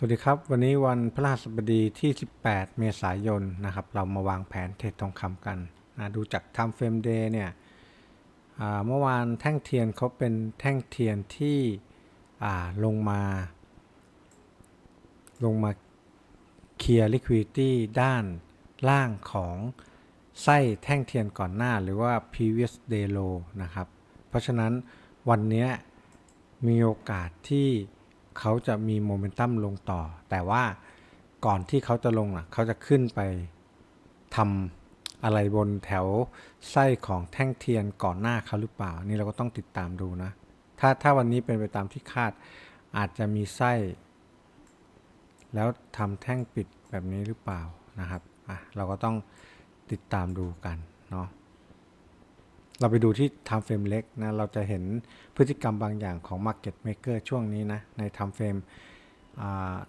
สวัสดีครับ วันนี้วันพฤหัสบดีที่ 18 เมษายนนะครับ เรามาวางแผนเทรดทองคำกันนะดูจาก Time Frame Day เนี่ยเมื่อวานแท่งเทียนเขาเป็นแท่งเทียนที่ลงมา ลงมาเคลียร์ liquidity ด้านล่างของไส้แท่งเทียนก่อนหน้าหรือว่า previous day low นะครับ เพราะฉะนั้นวันนี้มีโอกาสที่ เขาจะมีโมเมนตัมลงต่อ แต่ว่าก่อนที่เขาจะลงอะ เขาจะขึ้นไปทำอะไรบนแถวไส้ของแท่งเทียนก่อนหน้าเขาหรือเปล่า นี่เราก็ต้องติดตามดูนะ ถ้าถ้าวันนี้เป็นไปตามที่คาดอาจจะมีไส้ แล้วทำแท่งปิดแบบนี้หรือเปล่านะครับอะเราก็ต้องติดตามดูกันเนาะ เราไปดูที่ time frame เล็กนะ เราจะเห็นพฤติกรรมบางอย่างของ market maker ช่วงนี้นะ ใน time frame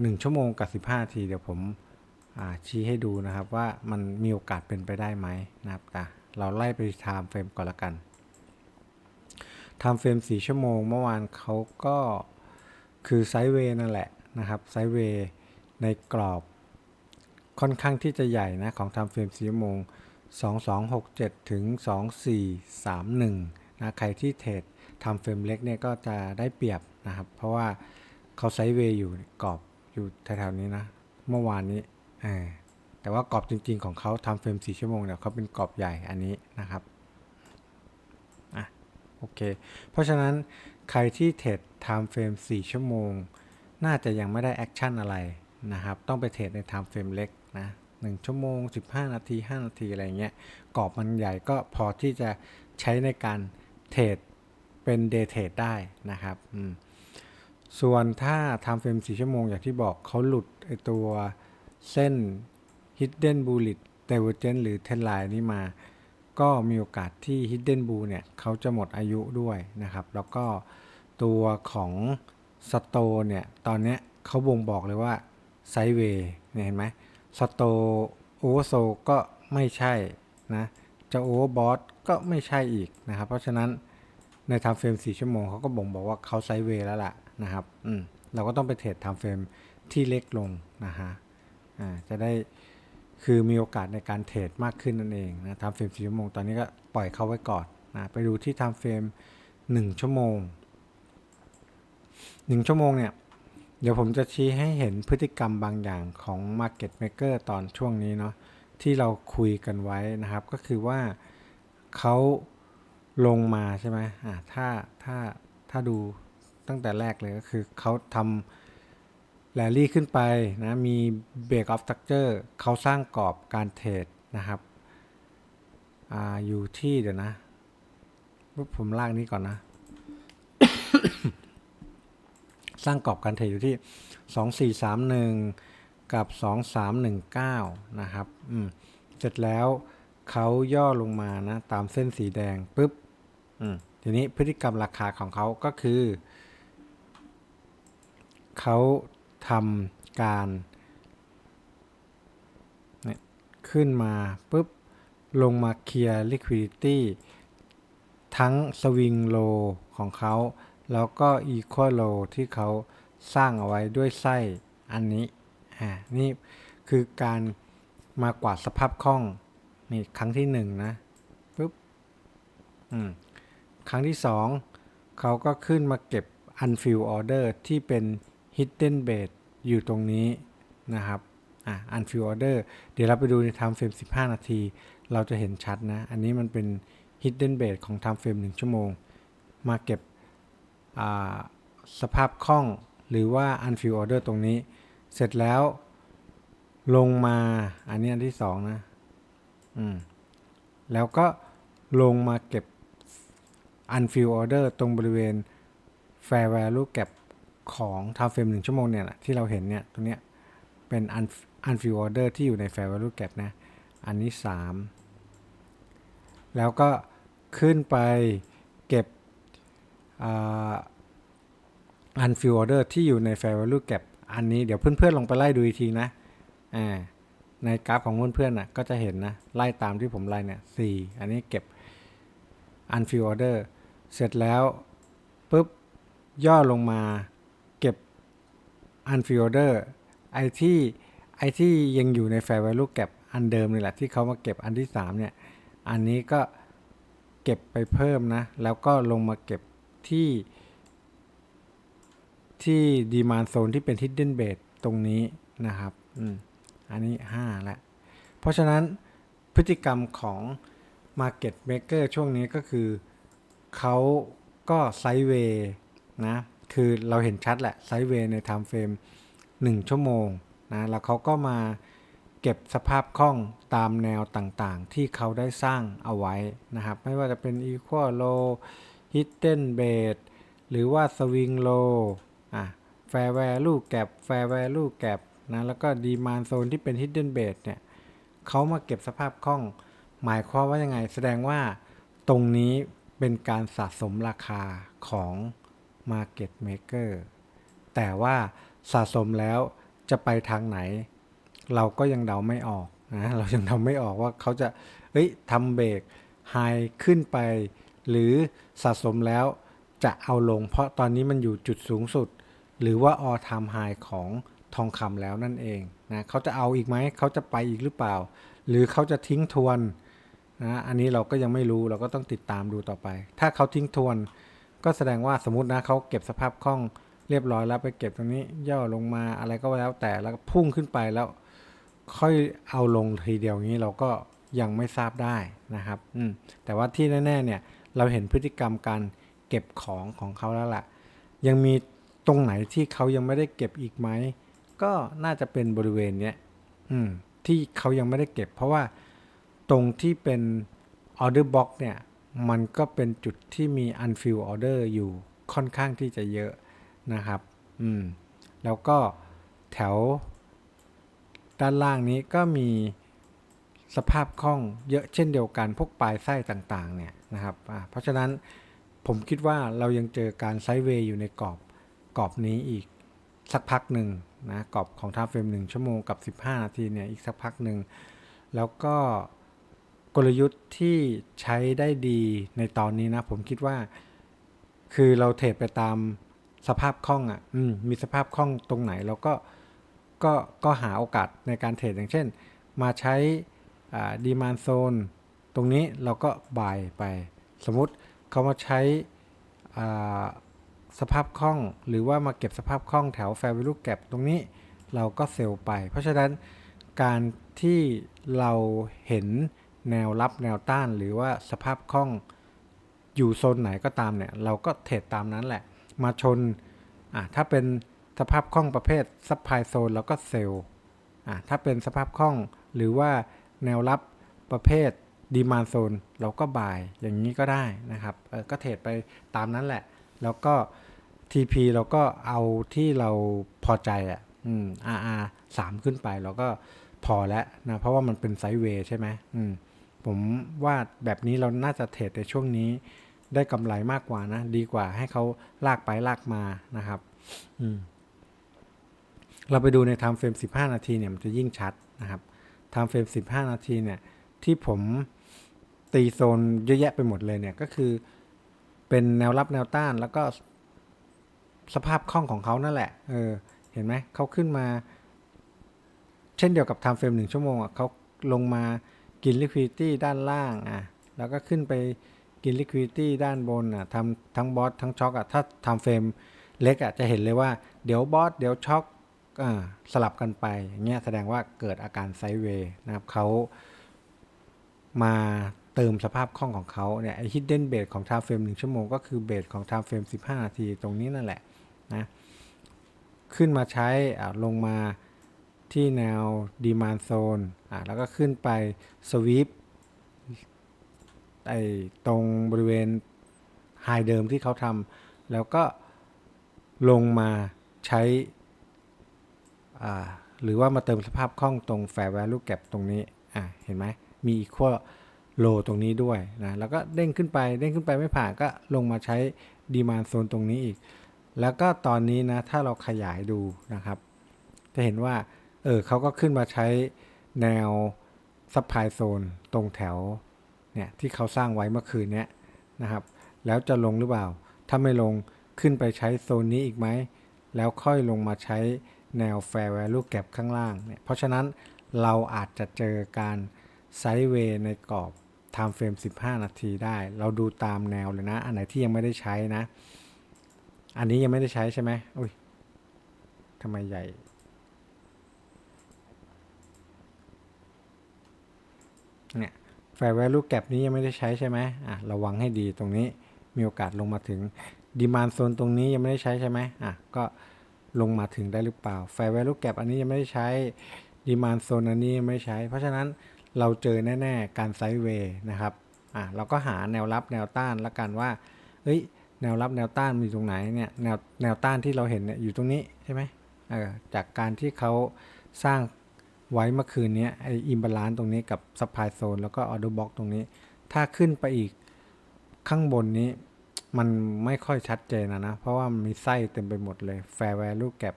หนึ่งชั่วโมงกับ 15นาที เดี๋ยวผมชี้ให้ดูนะครับว่ามันมีโอกาสเป็นไปได้ไหมนะครับอ่เราไล่ไป time frame ก่อนละกัน time frame 4ชั่วโมง เมื่อวานเขาก็คือไซด์เวย์นั่นแหละนะครับ ไซด์เวย์ในกรอบค่อนข้างที่จะใหญ่นะของ time frame 4ชั่วโมง 2267 ถึง 2431นะใครที่เทรดทำเฟรมเล็กเนี่ยก็จะได้เปรียบนะครับ เพราะว่าเขาไซด์เวย์อยู่กรอบอยู่แถวๆนี้นะ เมื่อวานนี้แต่ว่ากรอบจริงๆของเขาทำเฟรม 4 ชั่วโมงเนี่ยเขาเป็นกรอบใหญ่อันนี้นะครับอะโอเค เพราะฉะนั้นใครที่เทรด time frame 4ชั่วโมง น่าจะยังไม่ได้แอคชั่นอะไรนะครับ ต้องไปเทรดใน time frame เล็กนะ 1 ชั่วโมง 15 นาที 5 นาที อะไรเงี้ยกรอบมันใหญ่ก็พอที่จะใช้ในการเทรดเป็น day trade ได้นะครับส่วนถ้า time frame 4ชั่วโมงอย่างที่บอกเขาหลุดไอตัวเส้น hidden bullet divergence หรือ trend line นี้มา ก็มีโอกาสที่ Hidden Bull เนี่ยเขาจะหมดอายุด้วยนะครับ แล้วก็ตัวของสโตเนี่ย ตอนนี้เขาบ่งบอกเลยว่าไซเวย์เนี่ยเห็นไหม สโตโอเวโซก็ไม่ใช่นะจะโอเวอร์บอทก็ไม่ใช่อีกนะครับ เพราะฉะนั้นในไทม์เฟรม4ชั่วโมงเขาก็บ่งบอกว่าเขาไซด์เวย์แล้วล่ะนะครับอืมเราก็ต้องไปเทรดไทม์เฟรมที่เล็กลงนะฮะอ่าจะได้คือมีโอกาสในการเทรดมากขึ้นนั่นเองนะ time frame 4ชั่วโมงตอนนี้ก็ปล่อยเขาไว้ก่อนนะไปดูที่ time frame 1ชั่วโมง 1 ชั่วโมงเนี่ย ดี๋ยวผมจะชี้ให้เห็นพฤติกรรมบางอย่างของ market maker ตอนช่วงนี้เนาะที่เราคุยกันไว้นะครับ ก็คือว่าเขาลงมาใช่ไหมอ่าถ้าถ้าถ้าดูตั้งแต่แรกเลยก็คือเขาทำแรลลี่ขึ้นไปนะมีเบรกออฟ s ั r เจอร์เขาสร้างกรอบการเทรดนะครับอาอยู่ที่เดี๋ยวนะผมลากนี้ก่อนนะ สร้างกรอบการเทรดอยู่ที่ 2431 กับ 2319 นะครับอืมเสร็จแล้วเขาย่อลงมานะตามเส้นสีแดงปุ๊บอืมทีนี้พฤติกรรมราคาของเขาก็คือเขาทำการเนี่ยขึ้นมาปุ๊บ ลงมาเคลียร์ liquidity ทั้งสวิงโลของเขา แล้วก็ equal low ที่เขาสร้างเอาไว้ด้วยไส้อันนี้อ่านี่คือการมากวาดสภาพคล่องนี่ครั้งที่หนึ่งนะปุ๊บอืมครั้งที่สองเขาก็ขึ้นมาเก็บ unfill order ที่เป็น hidden bait อยู่ตรงนี้นะครับอะ unfill order เดี๋ยวเราไปดูใน time frame 15 นาที เราจะเห็นชัดนะ อันนี้มันเป็น hidden bait ของ time frame 1 ชั่วโมง มาเก็บ สภาพคล่องหรือว่า unfilled order ตรงนี้ เสร็จแล้วลงมาอันนี้อันที่สองนะอืมแล้วก็ลงมาเก็บ unfilled order ตรงบริเวณ fair value gap ของ time frame 1ชั่วโมงเนี่ยนะที่เราเห็นเนี่ยตรงเนี้ยเป็น unfilled order ที่อยู่ใน fair value gap นะ อันนี้ 3 แล้วก็ขึ้นไปเก็บ unfill order ที่อยู่ใน fair value gap อันนี้เดี๋ยวเพื่อนๆลองไปไล่ดูอีกทีนะอ่าในกราฟของเพื่อนๆนะก็จะเห็นนะ ไล่ตามที่ผมไล่เนี่ย4อันนี้เก็บ unfill order เสร็จแล้วปุ๊บย่อลงมาเก็บ unfill order ไอที่ไอที่ยังอยู่ใน fair value gap อันเดิมนี่แหละที่เขามาเก็บอันที่สามเนี่ยอันนี้ก็เก็บไปเพิ่มนะ แล้วก็ลงมาเก็บที่ ที่ดีมานโซนที่เป็น hidden base ตรงนี้นะครับอืมอันนี้ 5 แล้ว เพราะฉะนั้นพฤติกรรมของ Market Maker ช่วงนี้ก็คือเขาก็ไซด์เวย์นะ คือเราเห็นชัดแหละไซด์เวย์ใน time frame 1 ชั่วโมงนะแล้วเขาก็มาเก็บสภาพคล่องตามแนวต่างๆ ที่เขาได้สร้างเอาไว้นะครับ ไม่ว่าจะเป็น Equal Low Hidden b a s หรือว่า Swing Low อะ Fair Value Gap Fair Value Gap นะแล้วก็ Demand Zone ที่เป็น Hidden Base เนี่ยเขามาเก็บสภาพคล่อง หมายความว่ายังไง แสดงว่าตรงนี้เป็นการสะสมราคาของ Market Maker แต่ว่าสะสมแล้วจะไปทางไหน เราก็ยังเดาไม่ออกนะเรายังเดาไม่ออกว่าเขาจะเฮ้ยทำเบรกไฮขึ้นไป หรือสะสมแล้วจะเอาลง เพราะตอนนี้มันอยู่จุดสูงสุด หรือว่า all time high ของทองคำแล้วนั่นเองนะเขาจะเอาอีกไหม เขาจะไปอีกหรือเปล่า หรือเขาจะทิ้งทวนนะอันนี้เราก็ยังไม่รู้เราก็ต้องติดตามดูต่อไป ถ้าเขาทิ้งทวน ก็แสดงว่าสมมตินะเขาเก็บสภาพคล่องเรียบร้อยแล้วไปเก็บตรงนี้ ย่อลงมาอะไรก็แล้วแต่แล้วพุ่งขึ้นไปแล้วค่อยเอาลงทีเดียวนี้เราก็ยังไม่ทราบได้นะครับอืมแต่ว่าที่แน่ๆเนี่ยเราเห็นพฤติกรรมการเก็บของของเขาแล้วล่ะ ยังมี ตรงไหนที่เขายังไม่ได้เก็บอีกไหม ก็น่าจะเป็นบริเวณเนี้ยอืมที่เขายังไม่ได้เก็บ เพราะว่าตรงที่เป็น order box เนี่ย มันก็เป็นจุดที่มี unfilled order อยู่ค่อนข้างที่จะเยอะนะครับ อืม แล้วก็แถวด้านล่างนี้ก็มีสภาพคล่องเยอะเช่นเดียวกัน พวกปลายไส้ต่างๆ เนี่ยนะครับ เพราะฉะนั้นผมคิดว่าเรายังเจอการไซด์เวย์อยู่ในกรอบ กรอบนี้อีกสักพักหนึ่งนะกรอบของทาเฟรม1ชั่วโมงกับ 15 นาทีเนี่ยอีกสักพักหนึ่ง แล้วก็กลยุทธ์ที่ใช้ได้ดีในตอนนี้นะ ผมคิดว่า คือเราเทรดไปตามสภาพคล่องอะมมีสภาพคล่องตรงไหนเราก็ก็ก็หาโอกาสในการเทรดอย่างเช่น มาใช้ดีมานโซนตรงนี้เราก็บายไป สมมติเขามาใช้อ่า สภาพคล่อง หรือว่ามาเก็บสภาพคล่องแถว Fair Value Gap ตรงนี้เราก็เซลล์ไป เพราะฉะนั้นการที่เราเห็นแนวรับแนวต้านหรือว่าสภาพคล่องอยู่โซนไหนก็ตามเนี่ย เราก็เทรดตามนั้นแหละ มาชนอะถ้าเป็นสภาพคล่องประเภทซับไพโซนเราก็เซลล์อะถ้าเป็นสภาพคล่องหรือว่าแนวรับประเภทดีมานโซนเราก็บายอย่างนี้ก็ได้นะครับเออก็เทรดไปตามนั้นแหละ แล้วก็ TP เราก็เอาที่เราพอใจอะ อืม RR สามขึ้นไปเราก็พอแล้วนะ เพราะว่ามันเป็นไซด์เวย์ใช่ไหมอืม ผมว่าแบบนี้เราน่าจะเทรดในช่วงนี้ ได้กำไรมากกว่านะ ดีกว่าให้เขาลากไปลากมานะครับ อืม เราไปดูใน time frame 15 นาทีเนี่ยมันจะยิ่งชัดนะครับ time frame 15 นาทีเนี่ย ที่ผมตีโซนเยอะแยะไปหมดเลยเนี่ยก็คือเป็นแนวรับแนวต้านแล้วก็ สภาพคล่องของเขานั่นแหละเออเห็นไหมเขาขึ้นมา เช่นเดียวกับ time frame หนึ่งชั่วโมงอะเขาลงมากิน liquidity ด้านล่างอะแล้วก็ขึ้นไปกิน liquidity ด้านบนอะทำทั้งบอสทั้งช็อคอะถ้า time frame เล็กอะจะเห็นเลยว่าเดี๋ยวบอสเดี๋ยวช็อคอ่าสลับกันไปอย่างเงี้ยแสดงว่าเกิดอาการไซเวย์นะครับเขามาเติมสภาพคล่องของเขาเนี่ยไอ้ hidden base ของ time frame 1ชั่วโมงก็คือเบสของ time frame 15 นาทีตรงนี้นั่นแหละ นะขึ้นมาใช้ลงมาที่แนว demand zone อ่าแล้วก็ขึ้นไป sweep ไอ้ตรงบริเวณไฮเดิมที่เขาทำแล้วก็ลงมาใช้อ่าหรือว่ามาเติมสภาพคล่องตรง fair value gap ตรงนี้อ่าเห็นไหมมี equal low ตรงนี้ด้วยนะแล้วก็เด้งขึ้นไปเด้งขึ้นไปไม่ผ่านก็ลงมาใช้ demand zone ตรงนี้อีก แล้วก็ตอนนี้นะถ้าเราขยายดูนะครับ จะเห็นว่าเออเขาก็ขึ้นมาใช้แนว supply zone ตรงแถวเนี่ยที่เขาสร้างไว้เมื่อคืนเนี้ยนะครับ แล้วจะลงหรือเปล่า ถ้าไม่ลงขึ้นไปใช้โซนนี้อีกไหม แล้วค่อยลงมาใช้แนว fair value gap ข้างล่างเนี่ยเพราะฉะนั้นเราอาจจะเจอการไซด์เวย์ในกรอบ time frame 15 นาทีได้ เราดูตามแนวเลยนะ อันไหนที่ยังไม่ได้ใช้นะ อันนี้ยังไม่ได้ใช้ใช่ไหมอุ้ยทำไมใหญ่ เนี่ย fair value gap นี้ยังไม่ได้ใช้ใช่ไหมอะ ระวังให้ดีตรงนี้มีโอกาสลงมาถึง demand zone ตรงนี้ยังไม่ได้ใช้ใช่ไหมอะ ก็ลงมาถึงได้หรือเปล่า fair value gap อันนี้ยังไม่ได้ใช้ demand zone อันนี้ยังไม่ใช้ เพราะฉะนั้นเราเจอแน่ ๆ การไซด์เวย์นะครับ อะ เราก็หาแนวรับแนวต้านละกันว่าเฮ้ย แนวรับแนวต้านมันอยู่ตรงไหนเนี่ยแนวแนวต้านที่เราเห็นเนี่ยอยู่ตรงนี้ใช่ไหมเออจากการที่เขาสร้างไว้เมื่อคืนนี้ไออิมบาลานตรงนี้กับซัพพลายโซนแล้วก็ออเดอร์บ็อกตรงนี้ ถ้าขึ้นไปอีกข้างบนนี้มันไม่ค่อยชัดเจนนะนะ เพราะว่ามันมีไส้เต็มไปหมดเลย Fair Value Gap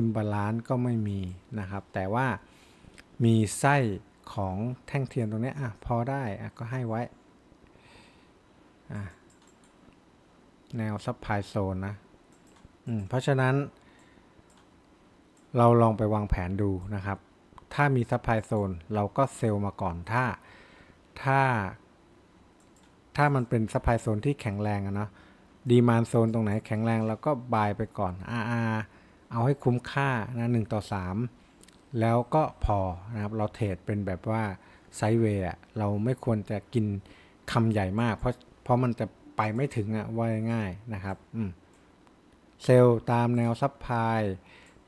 Imbalance ก็ไม่มีนะครับ แต่ว่ามีไส้ของแท่งเทียนตรงนี้อะพอได้อะก็ให้ไว้อะ แนวซั p พลายโซนนะอืมเพราะฉะนั้น เราลองไปวางแผนดูนะครับ ถ้ามีซั p พลายโซนเราก็เซลล์มาก่อนถ้าถ้า ถ้ามันเป็นซัพพลายโซนที่แข็งแรงอะเนาะดีมานโซนตรงไหนแข็งแรงเราก็บายไปก่อน RR เอาให้คุ้มค่านะหต่อ 3 แล้วก็พอนะครับเราเทรดเป็นแบบว่าไซด์เวย์เราไม่ควรจะกินคำใหญ่มาก เพราะเพราะมันจะ ไปไม่ถึงอะว่าง่ายนะครับอืมเซลล์ตามแนวซัพพลาย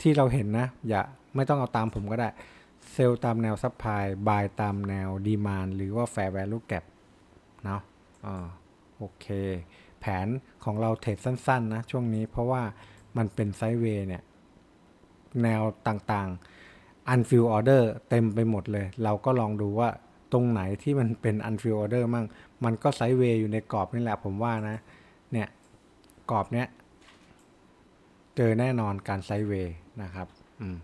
ที่เราเห็นนะ อย่าไม่ต้องเอาตามผมก็ได้ เซลล์ตามแนวซัพพลายบายตามแนวดีมานหรือว่า Fair Value Gap เนาะอ่าโอเค แผนของเราเทรดสั้นๆนะช่วงนี้เพราะว่ามันเป็นไซด์เวย์เนี่ย แนวต่างๆ unfill order เต็มไปหมดเลย เราก็ลองดูว่าตรงไหนที่มันเป็น unfill order มั่ง มันก็ไซด์เวย์อยู่ในกรอบนี่แหละผมว่านะ เนี่ยกรอบเนี้ยเจอแน่นอนการไซด์เวย์นะครับ อืม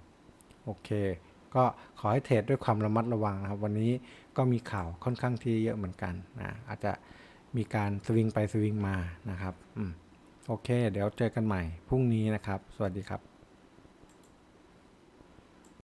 โอเค ก็ขอให้เทรดด้วยความระมัดระวังนะครับ วันนี้ก็มีข่าวค่อนข้างที่เยอะเหมือนกันนะ อาจจะมีการสวิงไปสวิงมานะครับ อืม โอเค เดี๋ยวเจอกันใหม่พรุ่งนี้นะครับ สวัสดีครับ